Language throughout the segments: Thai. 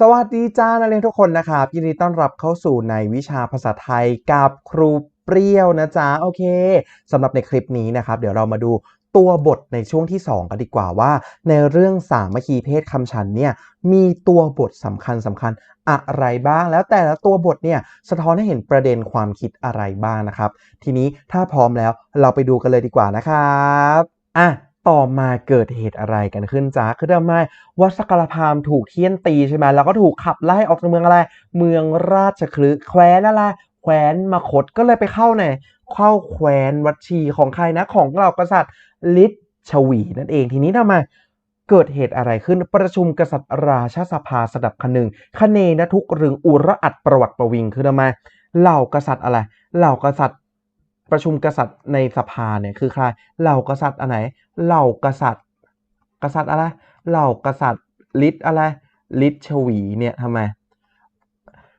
สวัสดีจ้านักเรียนทุกคนนะครับยินดีต้อนรับเข้าสู่ในวิชาภาษาไทยกับครูเปรี้ยวนะจ๊ะโอเคสำหรับในคลิปนี้นะครับ เดี๋ยวเรามาดูตัวบทในช่วงที่ 2 กันดีกว่าว่า ในเรื่องสามัคคีเพศคำฉันเนี่ยมีตัวบทสำคัญสำคัญอะไรบ้าง แล้วแต่ละตัวบทเนี่ยสะท้อนให้เห็นประเด็นความคิดอะไรบ้างนะครับ ทีนี้ถ้าพร้อมแล้วเราไปดูกันเลยดีกว่านะครับอะ ต่อมาเกิดเหตุอะไรกันขึ้นจ้าคือทำไมวัดสกรพามถูกเทียนตีใช่ไหมแล้วก็ถูกขับไล่ออกจากเมืองอะไร เมืองราชคลึกแคว้นอะไรแคว้นมคตก็เลยไปเข้าไหนเข้าแคว้นวัชีของใครนะของเหล่ากษัตริย์ลิศชวีนั่นเองทีนี้ทำไมเกิดเหตุอะไรขึ้นประชุมกษัตริย์ราชาสภาสดับคนึงคเนนทุกรึงอุระอัดประวัติประวิงคือทำไมเหล่ากษัตริย์อะไร เหล่ากษัตริย์ ประชุมกษัตริย์ในสภาเนี่ยคือใคร เหล่ากษัตริย์อันไหน เหล่ากษัตริย์ กษัตริย์อะไร เหล่ากษัตริย์ลิศอะไรลิศชวีเนี่ยทำไม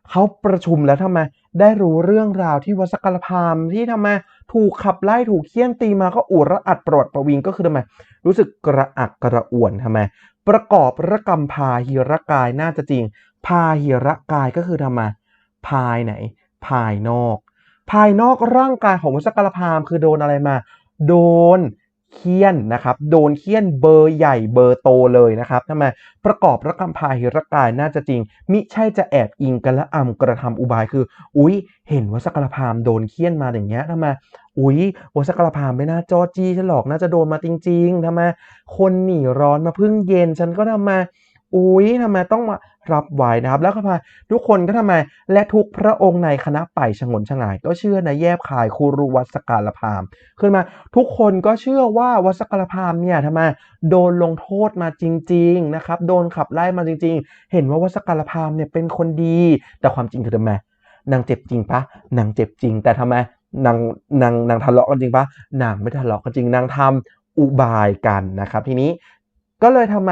เขาประชุมแล้วทำไม ได้รู้เรื่องราวที่วัสกรพามที่ทำไม ถูกขับไล่ถูกเคี่ยนตีมาก็อุระอัดประวัติประวิงก็คือทำไม รู้สึกกระอักกระอ่วนทำไม ประกอบระกรรมพาหิระกายน่าจะจริง พาหิระกายก็คือทำไม ภายไหน ภายนอก ภายนอกร่างกายของวัดสกรพามคือโดนอะไรมา โดนเคี่ยนนะครับโดนเคี่ยนเบอร์ใหญ่เบอร์โตเลยนะครับทำไมประกอบระกรรมพาหิรกายน่าจะจริง มิใช่จะแอบอิงกันและอำกระทำอุบายคือ อุ๊ย เห็นวัดสกรพามโดนเคี่ยนมาอย่างเงี้ยทำไมอุ๊ยวัดสกรพามไม่น่าจอจี้ฉันหรอกน่าจะโดนมาจริง ๆทำไมคนหนีร้อนมาพึ่งเย็นฉันก็ทำไม อุ๊ยทำไมต้องมารับไว้นะครับ แล้วก็พาทุกคนก็ทำไมและทุกพระองค์ในคณะไปฉงนฉงาย ก็เชื่อในแยบคายคูรุวัดสกรพามขึ้นมาทุกคนก็เชื่อว่าวัสกรพามเนี่ยทำไมโดนลงโทษมาจริง ๆนะครับ โดนขับไล่มาจริง ๆ เห็นว่าวัสกรพามเนี่ยเป็นคนดี แต่ความจริงคือทำไมนางเจ็บจริงปะนางเจ็บจริง แต่ทำไมนางนางนางทะเลาะกันจริงปะนางไม่ทะเลาะกันจริงนางทำอุบายกันนะครับ ทีนี้ ก็เลยทำไม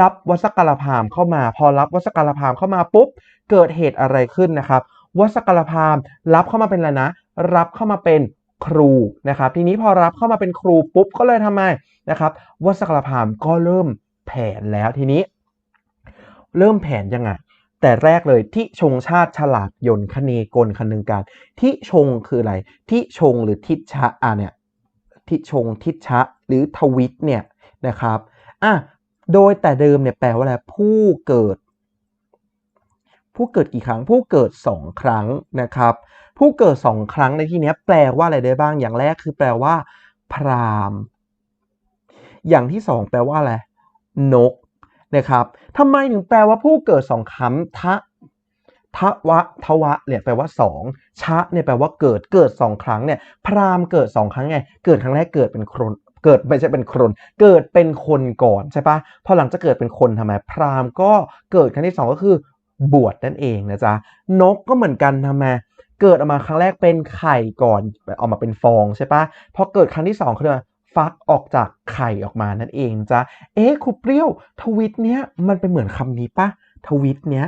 รับวัสกรพามเข้ามา พอรับวัสกรพามเข้ามาปุ๊บเกิดเหตุอะไรขึ้นนะครับ วัสกรพามรับเข้ามาเป็นอะไรนะ รับเข้ามาเป็นครูนะครับ ทีนี้พอรับเข้ามาเป็นครูปุ๊บก็เลยทำไมนะครับวัสกรพามก็เริ่มแผนแล้วทีนี้ เริ่มแผนยังไงแต่แรกเลยที่ชงชาติฉลาดยนต์คเนกลคนึงการที่ชงคืออะไรที่ชงหรือทิชะอะเนี่ยที่ชงทิชะหรือทวิตเนี่ยนะครับ อะโดยแต่เดิมเนี่ยแปลว่าอะไรผู้เกิด ผู้เกิดกี่ครั้ง ผู้เกิดสองครั้งนะครับ ผู้เกิดสองครั้งในที่นี้แปลว่าอะไรได้บ้างอย่างแรกคือแปลว่า พรามอย่างที่สองแปลว่าอะไรนกนะครับทำไมถึงแปลว่าผู้เกิดสองครั้งทะทะวะทวะเนี่ยแปลว่าสองชะเนี่ยแปลว่าเกิดเกิดสองครั้งเนี่ยพรามเกิดสองครั้งไง เกิดครั้งแรกเกิดเป็นคน เกิดไม่ใช่เป็นคน เกิดเป็นคนก่อนใช่ปะพอหลังจะเกิดเป็นคนทำไมพราหมณ์ก็เกิดครั้งที่สองก็คือบวชนั่นเองนะจ๊ะนกก็เหมือนกันทำไมเกิดออกมาครั้งแรกเป็นไข่ก่อนออกมาเป็นฟองใช่ปะพอเกิดครั้งที่สองคือฟักออกจากไข่ออกมานั่นเองจ้ะเอ๊ะครูเปรี้ยว ทวิตเนี้ยมันเป็นเหมือนคำนี้ปะทวิตเนี้ย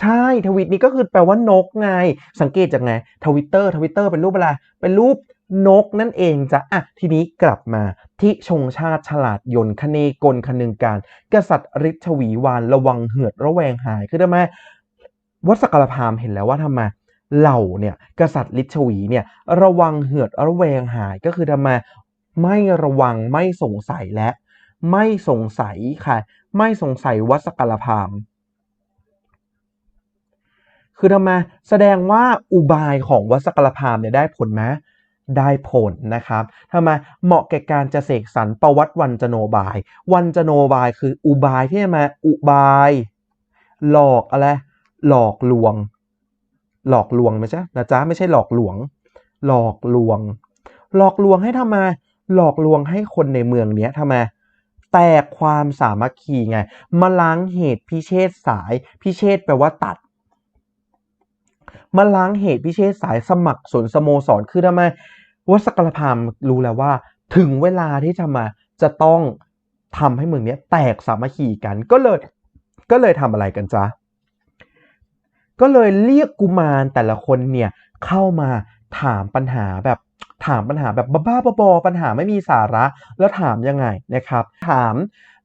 ใช่ทวิตนี้ก็คือแปลว่านกไง สังเกตจากไงทวิตเตอร์ทวิตเตอร์เป็นรูปอะไร เป็นรูป นกนั่นเองจ้ะอะทีนี้กลับมาที่ชงชาติฉลาดยนต์คเนกลคนึงการ กษัตริย์ฤทธิ์ชวีวานระวังเหือดระแวงหายคือทำไมวัดสกรพามเห็นแล้วว่าทำไมเหล่าเนี่ยกษัตริย์ฤทธิ์ชวีเนี่ยระวังเหือดระแวงหายก็คือทำไมไม่ระวังไม่สงสัยและไม่สงสัยค่ะ ไม่สงสัยวัดสกรพามคือทำไมแสดงว่าอุบายของวัดสกรพามเนี่ยได้ผลไหม ได้ผลนะครับทำไมเหมาะแก่การจะเสกสรรประวัติวันจโนบาย วันจโนบายคืออุบายที่มาอุบาย หลอกอะไรหลอกลวง หลอกลวงไม่ใช่นะจ๊ะไม่ใช่หลอกลวง หลอกลวง หลอกลวงให้ทำไมหลอกลวงให้คนในเมืองเนี้ยทำไมแตกความสามัคคีไง มาล้างเหตุพิเชษสายพิเชษแปลว่าตัด มาล้างเหตุพิเชษสายสมัครสนสโมสรคือทำไม วัดสกรพามรู้แล้วว่า ถึงเวลาที่จะมาจะต้องทำให้เมืองนี้แตกสามัคคีกัน ก็เลยก็เลยทำอะไรกันจ๊ะ ก็เลยเรียกกุมารแต่ละคนเนี่ยเข้ามาถามปัญหาแบบถามปัญหาแบบบ้าๆบอๆปัญหาไม่มีสาระแล้วถามยังไงนะครับ ถาม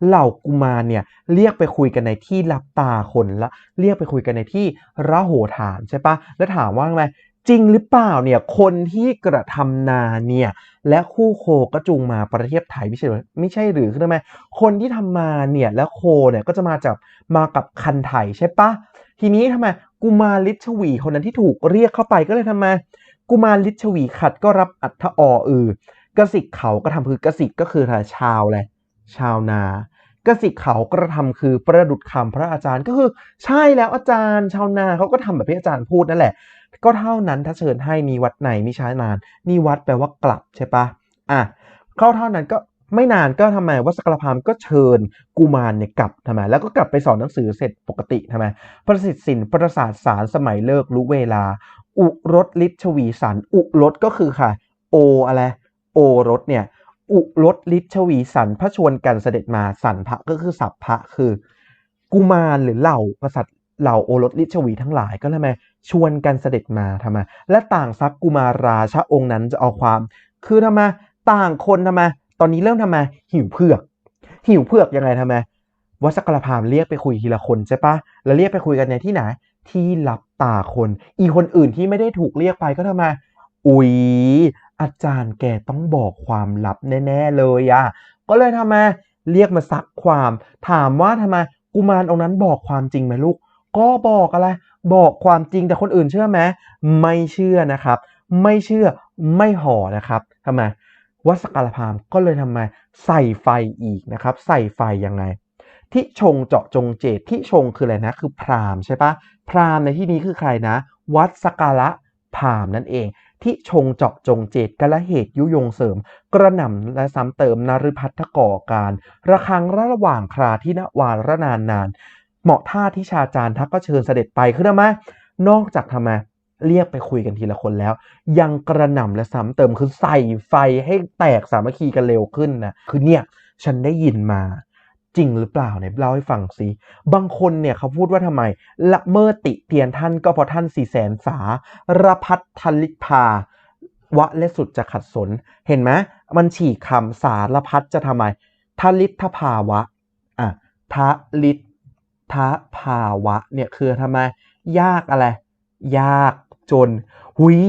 เหล่ากุมารเนี่ยเรียกไปคุยกันในที่รับตาคนละ เรียกไปคุยกันในที่ระโหฐานใช่ปะแล้วถามว่าไง จริงหรือเปล่าเนี่ยคนที่กระทำนาเนี่ยและคู่โคก็จูงมาประเทศไทยไม่ใช่ไม่ใช่หรือคือทำไมคนที่ทำมาเนี่ยและโคเนี่ยก็จะมาจากมากับคันไถใช่ปะทีนี้ทำไมกุมารลิชวีคนนั้นที่ถูกเรียกเข้าไปก็เลยทำไมกุมารลิชวีขัดก็รับอัฐออือกสิกเขาก็ทำคือกสิกก็คือชาวอะไรชาวนา กสิกเขากระทำคือประดุดคำพระอาจารย์ก็คือใช่แล้วอาจารย์ชาวนาเขาก็ทำแบบที่อาจารย์พูดนั่นแหละ ก็เท่านั้นถ้าเชิญให้มีวัดไหนมีช้านานนี่วัดแปลว่ากลับใช่ปะอะเข้าเท่านั้นก็ไม่นานก็ทำไมวัสกลพามก็เชิญกุมารเนี่ยกลับทำไมแล้วก็กลับไปสอนหนังสือเสร็จปกติทำไมประสิทธิ์สินประสาทสารสมัยเลิกรู้เวลา อุรสลิชวีสันอุรสก็คือค่ะ โออะไรโอรสเนี่ย อุรสลิชวีสันพระชวนกันเสด็จมาสันพระก็คือสัพพะคือ กุมารหรือเหล่ากษัตริย์เหล่าโอรสลิชวีทั้งหลายก็ทำไมชวนกันเสด็จมาทำไมและต่างซักกุมาราชาองค์นั้นจะเอาความ คือทำไมต่างคนทำไมตอนนี้เริ่มทำไมหิวเผือก หิวเผือกยังไงทำไมวัดสกลพามเรียกไปคุยทีละคนใช่ปะแล้วเรียกไปคุยกันในที่ไหนที่รับตาคน อีคนอื่นที่ไม่ได้ถูกเรียกไปก็ทำไมอุ๊ย อาจารย์แกต้องบอกความลับแน่ๆเลยอะก็เลยทำไมเรียกมาซักความ ถามว่าทำไมกุมารองค์นั้นบอกความจริงไหมลูก ก็บอกอะไร บอกความจริงแต่คนอื่นเชื่อไหมไม่เชื่อนะครับ ไม่เชื่อไม่ห่อนะครับทำไมวัสกาลพามก็เลยทำไมใส่ไฟอีกนะครับ ใส่ไฟยังไงที่ชงเจาะจงเจตที่ชงคืออะไรนะ คือพราหมณ์ใช่ปะพราหมณ์ในที่นี้คือใครนะ วัดสกาละพราหมณ์นั่นเอง ที่ชงเจาะจงเจตกละเหตุยุยงเสริม กระหน่ำและซ้ำเติมนฤพัฒก่อการ ระคังระหว่างคราที่นวารระนานนาน เหมาะท่าที่ชาจารย์ทักก็เชิญเสด็จไปคือทำไมนอกจากทำไมเรียกไปคุยกันทีละคนแล้ว ยังกระหน่ำและซ้ำเติมคือใส่ไฟให้แตกสามัคคีกันเร็วขึ้นนะคือเนี่ยฉันได้ยินมา จริงหรือเปล่าเนี่ยเล่าให้ฟังสิบางคนเนี่ยเขาพูดว่าทำไม ละเมิดติเตียนท่านก็เพราะท่านสี่แสนสาระพัฒทัลิพาวะและสุดจะขัดสน เห็นไหมมันฉีกคำสารพัดจะทำไมทลิทภาวะอะทลิทภาวะเนี่ยคือทำไม ยากอะไร ยากจน หุย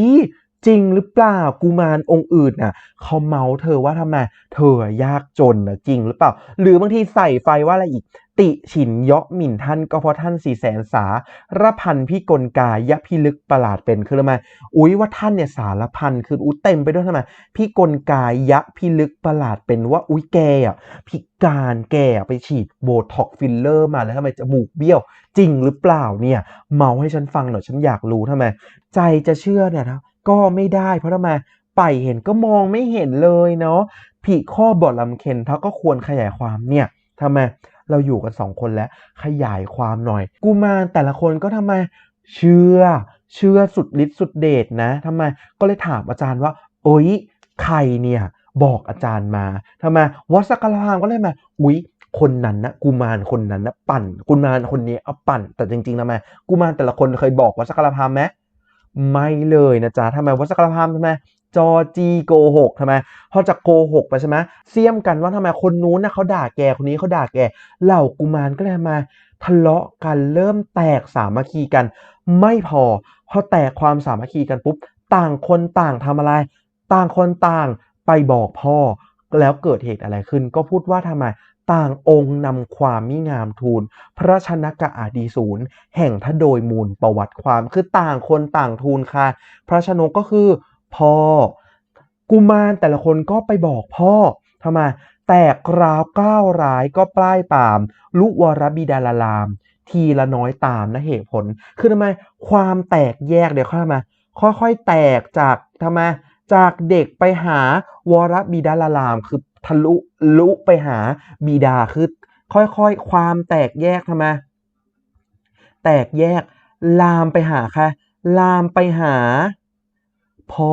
จริงหรือเปล่ากุมารองค์อื่นน่ะเขาเมาเธอว่าทำไมเธอยากจนนะจริงหรือเปล่า หรือบางทีใส่ไฟว่าอะไรอีก ติฉินเยาะหมิ่นท่านก็เพราะท่านสี่แสนสาระพันพี่กลกายะพิลึกประหลาดเป็นคือทำไมอุ้ยว่าท่านเนี่ยสารพันคืออุ้ยเต็มไปด้วยทำไมพี่กลกายะพิลึกประหลาดเป็นว่าอุ้ยแกอะพิการแกไปฉีดโบท็อกฟิลเลอร์มาแล้วทำไมจมูกเบี้ยว จริงหรือเปล่าเนี่ยเมาให้ฉันฟังหน่อยฉันอยากรู้ทำไม ใจจะเชื่อเนี่ยนะก็ไม่ได้เพราะทำไมไปเห็นก็มองไม่เห็นเลยเนาะผีข้อบอดลำเค็นเขาก็ควรขยายความเนี่ยทำไม เราอยู่กันสองคนแล้วขยายความหน่อย กูมารแต่ละคนก็ทำไมเชื่อ เชื่อสุดฤทธิ์สุดเดชนะทำไมก็เลยถามอาจารย์ว่าโอ๊ยใครเนี่ยบอกอาจารย์มาทำไมวัดสกลพามก็เลยมาอุ๊ยคนนั้นนะกุมารคนนั้นนะปั่นกุมารคนนี้เอาปั่น แต่จริงๆทำไมกุมารแต่ละคนเคยบอกวัดสกลพามไหมไม่เลยนะจ๊ะทำไมวัดสกลพามทำไม จอจีโกหกทำไมพอจากโกหกไปใช่ไหมเสียมกันว่าทำไมคนนู้นนะเขาด่าแกคนนี้เขาด่าแกเหล่ากุมารก็เลยมาทะเลาะกันเริ่มแตกสามัคคีกัน ไม่พอพอแตกความสามัคคีกันปุ๊บต่างคนต่างทำอะไร ต่างคนต่างไปบอกพ่อ แล้วเกิดเหตุอะไรขึ้น ก็พูดว่าทำไมต่างองค์นำความมิงามทูล พระชนกะอาดีศูนย์แห่งทะโดยมูลประวัติความคือต่างคนต่างทูลค่ะ พระชนกก็คือ พ่อ กุมารแต่ละคนก็ไปบอกพ่อทำไมแตกราวก้าวร้ายก็ปล้ายปาม ลุวรบิดาลลาม ทีละน้อยตามนะเหตุผล คือทำไมความแตกแยกเดี๋ยวเข้ามาค่อยๆแตกจากทำไมจากเด็กไปหาวรบิดาลาลาม คือทะลุลุไปหาบิดาคือค่อยๆ ความแตกแยกทำไมแตกแยกลามไปหาค่ะลามไปหา พ่อ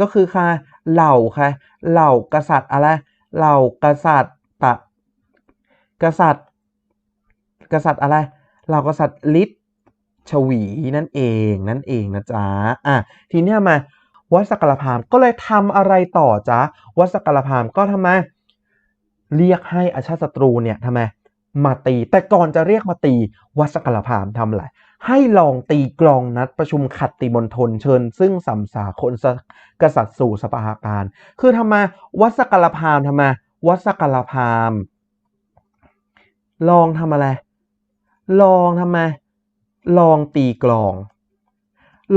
ก็คือค่ะเหล่าค่ะเหล่ากษัตริย์อะไรเหล่ากษัตริย์ตะกษัตริย์ กษัตริย์อะไรเหล่ากษัตริย์ฤทธิ์ชวีนั่นเองนั่นเองนะจ๊ะอะทีนี้มาวัดสกลพรามก็เลยทำอะไรต่อจ๊ะวัดสกลพรามก็ทำไมเรียกให้อาชาติศัตรูเนี่ยทำไมมาตี แต่ก่อนจะเรียกมาตีวัดสกลพรามทำอะไร ให้ลองตีกลองนัดประชุมขัดติมณฑลเชิญ ซึ่งสัมสาคนสกษัตริย์สู่สภาการ คือทำไมวัดสกลพามทำไมวัดสกลพาม ลองทำอะไร ลองทำไมลองตีกลอง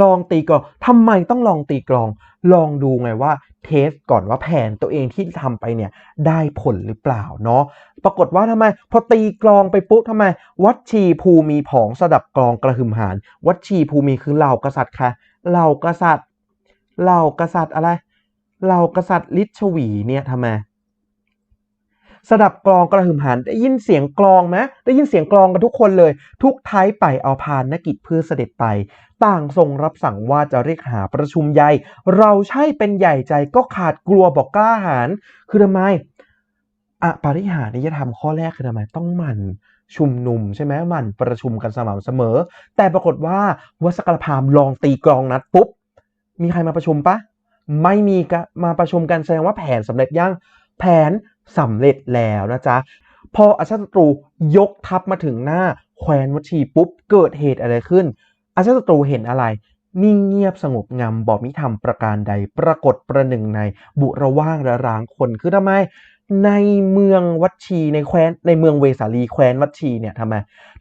ลองตีกลองทำไมต้องลองตีกลอง ลองดูไงว่า เทสก่อนว่าแผนตัวเองที่ทำไปเนี่ยได้ผลหรือเปล่าเนาะปรากฏว่าทำไม พอตีกลองไปปุ๊บทำไม วัดชีภูมีผองสดับกลองกระหึ่มหานวัดชีภูมีคือเหล่ากษัตริย์ค่ะเหล่ากษัตริย์เหล่ากษัตริย์อะไรเหล่ากษัตริย์ลิชวีเนี่ยทำไม สดับกลองกระหึ่มหันได้ยินเสียงกลองไหมได้ยินเสียงกลองกันทุกคนเลย ทุกท้ายไปเอาพานนกิจเพื่อเสด็จไป ต่างทรงรับสั่งว่าจะเรียกหาประชุมใหญ่ เราใช่เป็นใหญ่ใจก็ขาดกลัวบอกกล้าหาญคือทำไมอะปาริหานิยธรรมข้อแรกคือทำไมต้องหมั่นชุมนุมใช่ไหมหมั่นประชุมกันสม่ำเสมอ แต่ปรากฏว่าวัสกลพรามลองตีกลองนัดปุ๊บ มีใครมาประชุมปะไม่มีกะมาประชุมกันแสดงว่าแผนสำเร็จยังแผน สำเร็จแล้วนะจ๊ะ พออาชาติศัตรูยกทัพมาถึงหน้าแคว้นวัชีปุ๊บ เกิดเหตุอะไรขึ้น อาชาติศัตรูเห็นอะไรนิ่งเงียบสงบงามบอกมิทำประการใด ปรากฏประหนึ่งในบุระว่างระร้างคนคือทำไม ในเมืองวัชีในแคว้นในเมืองเวสาลีแคว้นวัชีเนี่ยทำไม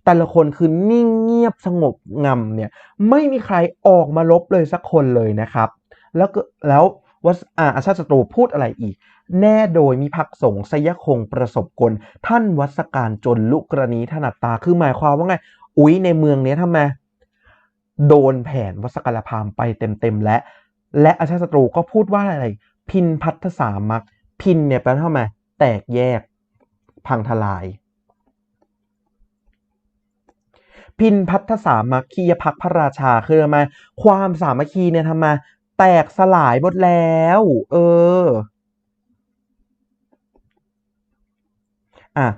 แต่ละคนคือนิ่งเงียบสงบงำเนี่ยไม่มีใครออกมาลบเลยสักคนเลยนะครับ แล้วก็แล้ววัดอาชาติศัตรูพูดอะไรอีก แน่โดยมีพักสงสยคงประสบกล ท่านวัสการจนลุกรณีถนัดตาคือหมายความว่าไง อุ๊ยในเมืองเนี้ยทำไมโดนแผนวัสกรพามไปเต็มๆและ และอาชาศัตรูก็พูดว่าอะไร พินพัทธสามักพินเนี่ยแปลว่าทำไมแตกแยก พังทลาย พินพัทธสามัคคียพักพระราชาคือทำไมความสามัคคีเนี่ยทำไมแตกสลายหมดแล้ว เออ อะ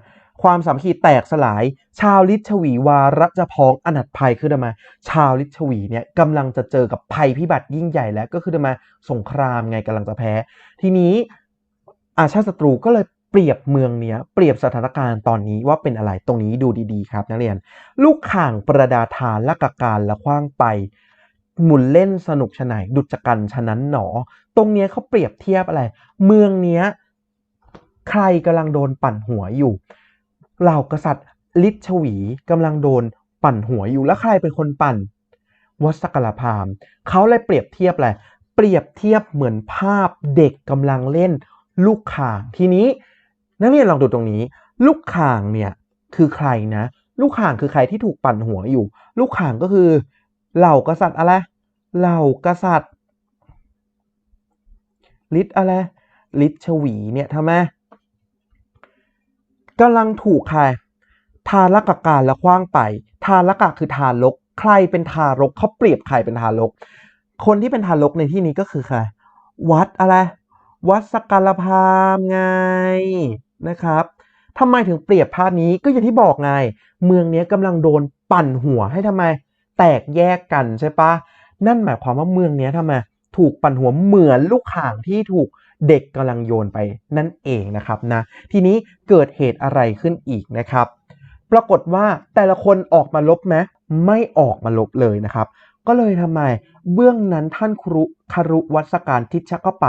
ความสามัคคีแตกสลาย ชาวลิชวีวาระจะพองอนัตภัยคือทำไมชาวลิชวีเนี่ยกำลังจะเจอกับภัยพิบัติยิ่งใหญ่แล้วก็คือทำไมสงครามไงกำลังจะแพ้ ทีนี้อาชาติศัตรูก็เลยเปรียบเมืองเนี้ยเปรียบสถานการณ์ตอนนี้ว่าเป็นอะไรตรงนี้ดูดีๆ ครับนักเรียน ลูกข่างประดาทานละกะการละคว้างไปหมุนเล่นสนุกฉนายดุจกันฉะนั้นหนอ ตรงเนี้ยเขาเปรียบเทียบอะไร เมืองเนี้ย ใครกำลังโดนปั่นหัวอยู่ เหล่ากษัตริย์ลิชวีกำลังโดนปั่นหัวอยู่ แล้วใครเป็นคนปั่นวัสกลพามเขาเลยเปรียบเทียบอะไรเปรียบเทียบเหมือนภาพเด็กกำลังเล่นลูกข่าง ทีนี้นักเรียนลองดูตรงนี้ ลูกข่างเนี่ยคือใครนะ ลูกข่างคือใครที่ถูกปั่นหัวอยู่ ลูกข่างก็คือเหล่ากษัตริย์อะไรเหล่ากษัตริย์ลิชอะไรลิชวีเนี่ยทำไม กำลังถูกใครทารกการและคว้างไป ทารกะคือทารก ใครเป็นทารกเขาเปรียบใครเป็นทารก คนที่เป็นทารกในที่นี้ก็คือใครวัดอะไร วัดสกลพราหมณ์ไงนะครับทำไมถึงเปรียบภาพนี้ก็อย่างที่บอกไง เมืองนี้กำลังโดนปั่นหัวให้ทำไม แตกแยกกันใช่ปะนั่นหมายความว่าเมืองนี้ทำไม ถูกปั่นหัวเหมือนลูกข่างที่ถูก เด็กกำลังโยนไปนั่นเองนะครับนะทีนี้เกิดเหตุอะไรขึ้นอีกนะครับ ปรากฏว่าแต่ละคนออกมาลบไหมไม่ออกมาลบเลยนะครับก็เลยทำไมเบื้องนั้นท่านครุคารุวัสการทิชะก็ไป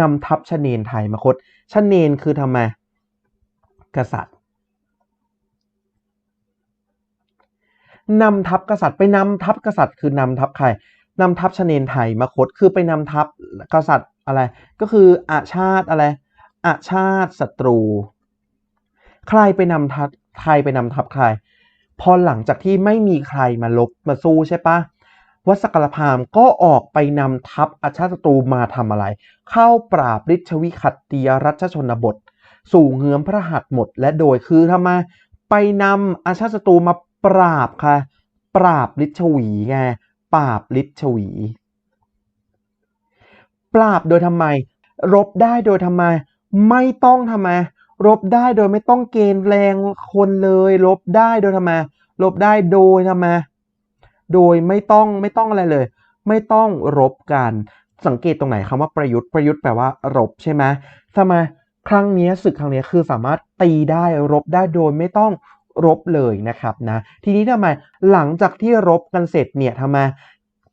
นำทัพชเนนไทยมาคตชเนนคือทำไม กษัตริย์นำทัพกษัตริย์ไปนำทัพกษัตริย์คือนำทัพใครนำทัพชเนนไทยมาคตคือไปนำทัพกษัตริย์ อะไร ก็คืออาชาติอะไรอาชาติศัตรู ใครไปนำทัพใครไปนำทัพใคร พอหลังจากที่ไม่มีใครมาลบมาสู้ใช่ปะวัสกลพามก็ออกไปนำทัพอาชาติศัตรูมาทำอะไร เข้าปราบฤชวิขัตติยรัชชนบท สู่เงื้อมพระหัตถ์หมด และโดยคือทำไมไปนำอาชาติศัตรูมาปราบค่ะ ปราบฤชวีไงปราบฤชวี ปราบโดยทำไม รบได้โดยทำไม ไม่ต้องทำไม รบได้โดยไม่ต้องเกณฑ์แรงคนเลย รบได้โดยทำไม รบได้โดยทำไม โดยไม่ต้องไม่ต้องอะไรเลย ไม่ต้องรบกัน สังเกตตรงไหนคำว่าประยุทธ์ประยุทธ์แปลว่ารบใช่ไหมทำไมครั้งนี้ศึกครั้งนี้คือสามารถตีได้รบได้โดยไม่ต้องรบเลยนะครับนะทีนี้ทำไมหลังจากที่รบกันเสร็จเนี่ยทำไม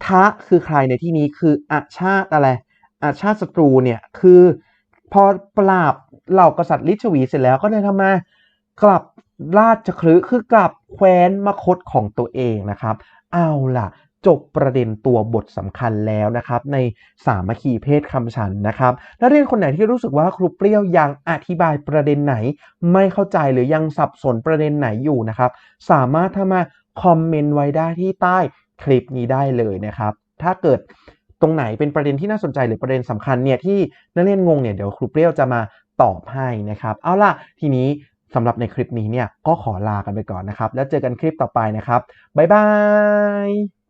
ทะคือใครในที่นี้คืออาชาติอะไร อาชาติศัตรูเนี่ยคือพอปราบเหล่ากษัตริย์ลิชวีเสร็จแล้วก็เลยทำไมกลับราชคฤห์คือกลับแคว้นมคตของตัวเองนะครับ เอาล่ะ จบประเด็นตัวบทสำคัญแล้วนะครับ ในสามัคคีเพศคำฉันนะครับนักเรียนคนไหนที่รู้สึกว่าครูเปรี้ยวยังอธิบายประเด็นไหน ไม่เข้าใจหรือยังสับสนประเด็นไหนอยู่นะครับ สามารถทำมาคอมเมนต์ไว้ได้ที่ใต้คลิปนี้ได้เลยนะครับ ถ้าเกิด ตรงไหนเป็นประเด็นที่น่าสนใจหรือประเด็นสำคัญเนี่ยที่นักเรียนงงเนี่ยเดี๋ยวครูเปรี้ยวจะมาตอบให้นะครับเอาล่ะทีนี้สำหรับในคลิปนี้เนี่ยก็ขอลากันไปก่อนนะครับ แล้วเจอกันคลิปต่อไปนะครับบ๊ายบาย